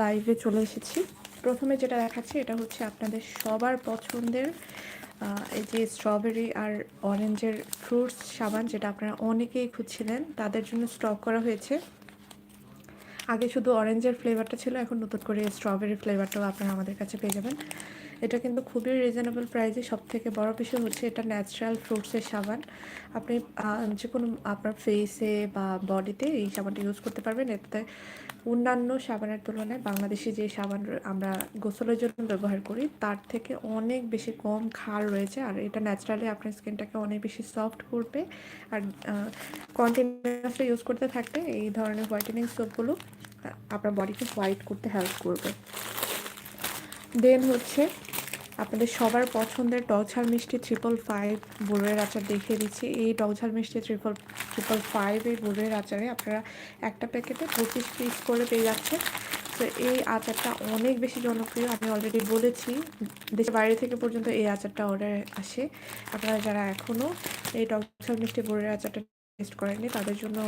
লাইভে চলে এসেছি। প্রথমে যেটা দেখাচ্ছি, এটা হচ্ছে আপনাদের সবার পছন্দের এই যে স্ট্রবেরি আর অরেঞ্জের ফ্রুটস সাবান, যেটা আপনারা অনেকেই খুঁজছিলেন। তাদের জন্য স্টক করা হয়েছে। আগে শুধু অরেঞ্জের ফ্লেভারটা ছিল, এখন নতুন করে স্ট্রবেরি ফ্লেভারটাও আপনারা আমাদের কাছে পেয়ে যাবেন। এটা কিন্তু খুবই রিজনেবল প্রাইসে সব থেকে বড় বিষয় হচ্ছে এটা ন্যাচারাল ফ্রুটসের সাবান। আপনি যে কোনো আপনার ফেসে বা বডিতে এই সাবানটা ইউজ করতে পারবেন। এতে অন্যান্য সাবানের তুলনায় বাংলাদেশি যে সাবান আমরা গোসলের জন্য ব্যবহার করি, তার থেকে অনেক বেশি কম ক্ষার রয়েছে। আর এটা ন্যাচারালি আপনার স্কিনটাকে অনেক বেশি সফট করবে। আর কন্টিনিউয়াসলি ইউজ করতে থাকতে এই ধরনের হোয়াইটেনিং সোপগুলো আপনার বডিকে হোয়াইট করতে হেল্প করবে। দেন হচ্ছে আপনাদের সবার পছন্দের টকঝাল মিষ্টি ট্রিপল ফাইভ বোরের আচার দেখিয়ে দিচ্ছি। এই টকঝাল মিষ্টি ট্রিপল ট্রিপল ফাইভ এই বোরের আচারে আপনারা একটা প্যাকেটে পঁচিশ পিস করে পেয়ে যাচ্ছেন। তো এই আচারটা অনেক বেশি জনপ্রিয়, আমি অলরেডি বলেছি, দেশের বাইরে থেকে পর্যন্ত এই আচারটা অর্ডার আসে। আপনারা যারা এখনও এই টকঝাল মিষ্টি বোরের আচারটা টেস্ট করেননি, তাদের জন্য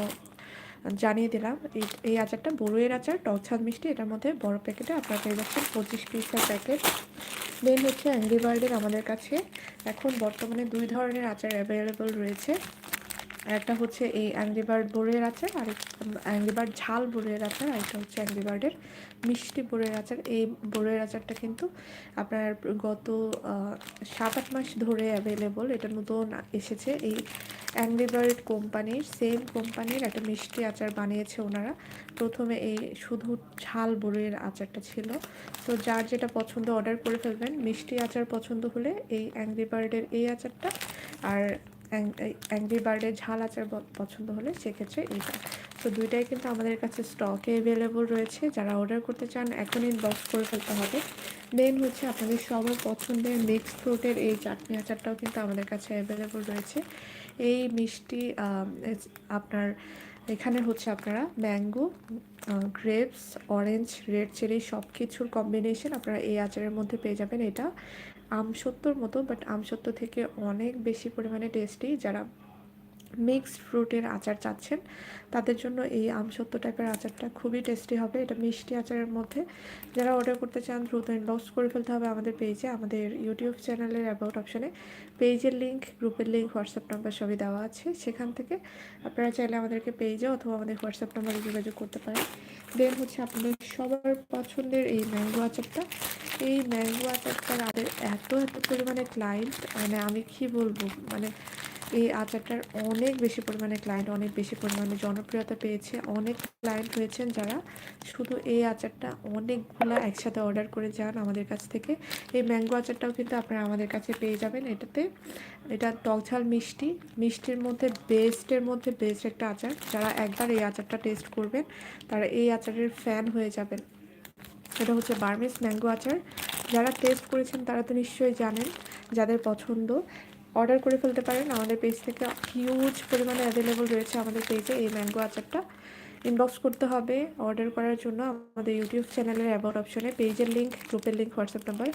জানিয়ে দিলাম, এই এই আচারটা বড়ুয়ের আচার, টক ঝাল মিষ্টি, এটার মধ্যে বড় প্যাকেটে আপনারা পেয়ে যাচ্ছেন পঁচিশ পিসের প্যাকেট দেন হচ্ছে অ্যাংরি বার্ডের আমাদের কাছে। এখন বর্তমানে দুই ধরনের আচার অ্যাভেলেবল রয়েছে। একটা হচ্ছে এই অ্যাংরি বার্ড বড়ের আচার, আর অ্যাংরি বার্ড ঝাল বড়ের আচার, আর একটা হচ্ছে অ্যাংরি বার্ডের মিষ্টি বড়ের আচার। এই বড়ের আচারটা কিন্তু আপনার গত সাত আট মাস ধরে অ্যাভেলেবল এটা নতুন এসেছে। এই অ্যাংরি বার্ড কোম্পানির সেম কোম্পানির একটা মিষ্টি আচার বানিয়েছে ওনারা। প্রথমে এই শুধু ঝাল বড়ের আচারটা ছিল। তো যার যেটা পছন্দ অর্ডার করে ফেলবেন। মিষ্টি আচার পছন্দ হলে এই অ্যাংরি বার্ডের এই আচারটা। আর অ্যাংরি বার্ডের ঝাল আচার পছন্দ হলে সেক্ষেত্রে এইটা। তো দুইটাই কিন্তু আমাদের কাছে স্টকে অ্যাভেলেবল রয়েছে। যারা অর্ডার করতে চান, এখন ইনবক্স করে ফেলতে হবে। দেন হচ্ছে আপনাদের সবার পছন্দের মিক্সড ফ্রুটের এই চাটনি আচারটাও কিন্তু আমাদের কাছে অ্যাভেলেবল রয়েছে। এই মিষ্টি আপনার, এখানে হচ্ছে আপনারা mango grapes orange red cherry সব কিছুর কম্বিনেশন আপনারা এই আচারের মধ্যে পেয়ে যাবেন। এটা আমসত্ত্বর মতো বাট আমসত্ত্ব থেকে অনেক বেশি পরিমাণে টেস্টি যারা মিক্সড ফ্রুটের আচার চাচ্ছেন, তাদের জন্য এই আমসত্ত্ব টাইপের আচারটা খুবই টেস্টি হবে। এটা মিষ্টি আচারের মধ্যে। যারা অর্ডার করতে চান, দ্রুত ইনবক্স করে ফেলতে হবে আমাদের পেজে আমাদের ইউটিউব চ্যানেলের অ্যাবাউট অপশানে পেজের লিঙ্ক গ্রুপের লিঙ্ক হোয়াটসঅ্যাপ নাম্বার সবই দেওয়া আছে। সেখান থেকে আপনারা চাইলে আমাদেরকে পেজে অথবা আমাদের হোয়াটসঅ্যাপ নাম্বারে যোগাযোগ করতে পারেন। দেন হচ্ছে আপনাদের সবার পছন্দের এই ম্যাঙ্গো আচারটা। এই ম্যাঙ্গো আচারটা আমাদের এত এত পরিমাণে ক্লায়েন্ট মানে আমি কি বলব মানে এই আচারটার অনেক বেশি পরিমাণে ক্লায়েন্ট অনেক বেশি পরিমাণে জনপ্রিয়তা পেয়েছে। অনেক ক্লায়েন্ট হয়েছেন যারা শুধু এই আচারটা অনেকগুলো একসাথে অর্ডার করে যান আমাদের কাছ থেকে। এই ম্যাঙ্গো আচারটাও কিন্তু আপনারা আমাদের কাছে পেয়ে যাবেন। এটাতে এটা টকঝাল মিষ্টি, মিষ্টির মধ্যে বেস্টের মধ্যে বেস্ট একটা আচার। যারা একবার এই আচারটা টেস্ট করবেন, তারা এই আচারের ফ্যান হয়ে যাবেন। এটা হচ্ছে বার্মিস ম্যাঙ্গো আচার। যারা টেস্ট করেছেন তারা তো নিশ্চয়ই জানেন, যাদের পছন্দ অর্ডার করে ফেলতে পারেন। আমাদের পেজ থেকে হিউজ পরিমাণে অ্যাভেলেবল রয়েছে আমাদের পেজে এই ম্যাঙ্গো আচারটা। ইনবক্স করতে হবে অর্ডার করার জন্য আমাদের ইউটিউব চ্যানেলের অ্যাবাউট অপশনে পেজের লিঙ্ক গ্রুপের লিঙ্ক হোয়াটসঅ্যাপ নাম্বার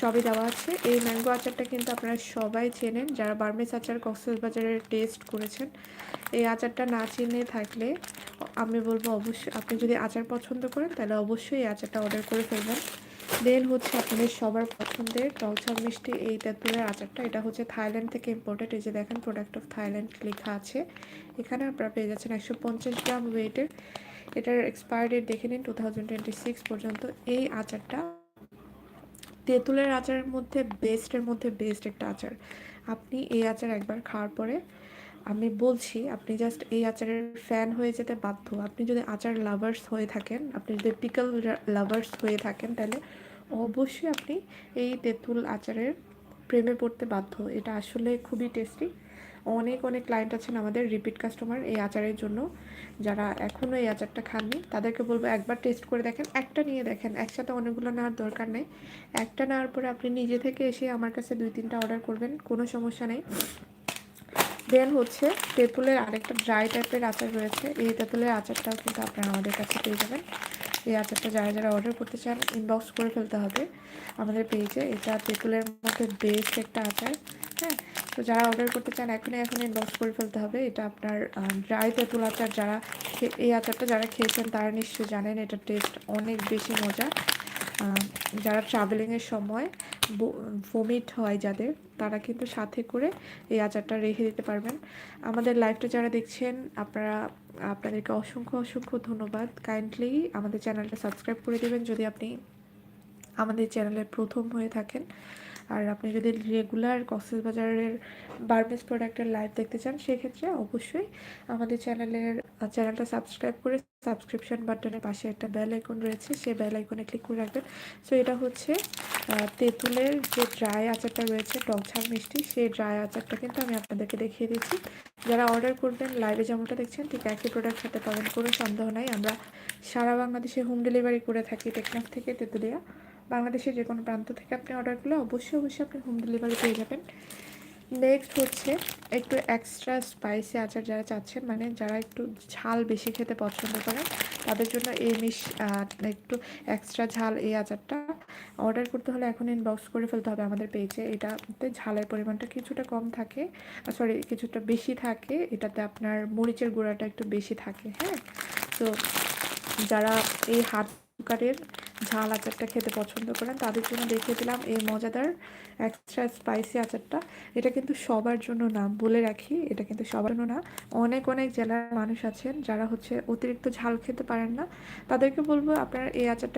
সবই দেওয়া আছে। এই ম্যাঙ্গো আচারটা কিন্তু আপনারা সবাই চেনেন, যারা বার্মিস আচার, কক্সবাজারের টেস্ট করেছেন। এই আচারটা না চিনে থাকলে আমি বলব অবশ্যই, আপনি যদি আচার পছন্দ করেন, তাহলে অবশ্যই আচারটা অর্ডার করে ফেলবেন। দেন হচ্ছে আপনাদের সবার পছন্দের টকঝাল মিষ্টি, এই তেঁতুলের আচারটা। এটা হচ্ছে থাইল্যান্ড থেকে ইম্পোর্টেড এই যে দেখেন প্রোডাক্ট অফ থাইল্যান্ড লেখা আছে। এখানে আপনারা পেয়ে যাচ্ছেন একশো পঞ্চাশ গ্রাম ওয়েটের এটার এক্সপায়ার ডেট দেখে নিন টু পর্যন্ত। এই আচারটা তেঁতুলের আচারের মধ্যে বেস্টের মধ্যে বেস্ট একটা আচার। আপনি এই আচার একবার খাওয়ার পরে আমি বলছি, আপনি জাস্ট এই আচারের ফ্যান হয়ে যেতে বাধ্য। আপনি যদি আচার লাভার্স হয়ে থাকেন, আপনি যদি পিকল লাভার্স হয়ে থাকেন, তাহলে অবশ্যই আপনি এই তেঁতুল আচারের প্রেমে পড়তে বাধ্য। এটা আসলে খুবই টেস্টি অনেক অনেক ক্লায়েন্ট আছেন আমাদের রিপিট কাস্টমার এই আচারের জন্য। যারা এখনও এই আচারটা খাননি, তাদেরকে বলব একবার টেস্ট করে দেখেন, একটা নিয়ে দেখেন। একসাথে অনেকগুলো নেওয়ার দরকার নেই। একটা নেওয়ার পরে আপনি নিজে থেকে এসে আমার কাছে দুই, তিনটা অর্ডার করবেন, কোনো সমস্যা নেই। দেন হচ্ছে তেঁতুলের আরেকটা ড্রাই টাইপের আচার রয়েছে। এই তেঁতুলের আচারটাও কিন্তু আপনারা আমাদের কাছে পেয়ে যাবেন। এই আচারটা যারা যারা অর্ডার করতে চান ইনবক্স করে ফেলতে হবে আমাদের পেয়েছে এটা তেঁতুলের মধ্যে বেস্ট একটা আচার হ্যাঁ? তো যারা অর্ডার করতে চান, এখনই এখন ইনবক্স করে ফেলতে হবে। এটা আপনার ড্রাই তেঁতুল আচার যারা এই আচারটা যারা খেয়েছেন, তারা নিশ্চয়ই জানেন এটার টেস্ট অনেক বেশি মজা। যারা ট্রাভেলিংয়ের সময় ভমিট হয় যাদের, তারা কিন্তু সাথে করে এই আচারটা রেখে দিতে পারবেন। আমাদের লাইভটা যারা দেখছেন, আপনারা, আপনাদেরকে অসংখ্য অসংখ্য ধন্যবাদ। কাইন্ডলি আমাদের চ্যানেলটা সাবস্ক্রাইব করে দেবেন যদি আপনি আমাদের চ্যানেলে প্রথম হয়ে থাকেন। আর আপনি যদি রেগুলার কক্সবাজারের বার্মেস প্রোডাক্টের লাইভ দেখতে চান, সেক্ষেত্রে অবশ্যই আমাদের চ্যানেলের চ্যানেলটা সাবস্ক্রাইব করে সাবস্ক্রিপশন বাটনের পাশে একটা বেল আইকন রয়েছে, সেই বেল আইকনে ক্লিক করে রাখবেন। সো এটা হচ্ছে তেঁতুলের যে ড্রাই আচারটা রয়েছে, টক ঝাল মিষ্টি, সেই ড্রাই আচারটা কিন্তু আমি আপনাদেরকে দেখিয়ে দিচ্ছি। যারা অর্ডার করবেন লাইভে যেমনটা দেখছেন, ঠিক একই প্রোডাক্ট সাথে পাবেন, কোনো সন্দেহ নাই। আমরা সারা বাংলাদেশে হোম ডেলিভারি করে থাকি টেকনাফ থেকে তেঁতুলিয়া। বাংলাদেশের যে কোনো প্রান্ত থেকে আপনি অর্ডার করলে অবশ্যই অবশ্যই আপনি হোম ডেলিভারি পেয়ে যাবেন। নেক্সট হচ্ছে একটু এক্সট্রা স্পাইসি আচার যারা চাচ্ছেন মানে যারা একটু ঝাল বেশি খেতে পছন্দ করেন, তাদের জন্য এই মিশ একটু এক্সট্রা ঝাল এই আচারটা অর্ডার করতে হলে এখন ইনবক্স করে ফেলতে হবে আমাদের পেজে এটাতে ঝালের পরিমাণটা কিছুটা কম থাকে সরি কিছুটা বেশি থাকে। এটাতে আপনার মরিচের গুঁড়াটা একটু বেশি থাকে হ্যাঁ? তো যারা এই হাত কুকারের ঝাল আচারটা খেতে পছন্দ করেন, তাদের জন্য দেখিয়ে দিলাম এই মজাদার এক্সট্রা স্পাইসি আচারটা। এটা কিন্তু সবার জন্য না, বলে রাখি, এটা কিন্তু সবার জন্য না। অনেক অনেক জেলার মানুষ আছেন যারা হচ্ছে অতিরিক্ত ঝাল খেতে পারেন না। তাদেরকে বলব আপনারা এই আচারটা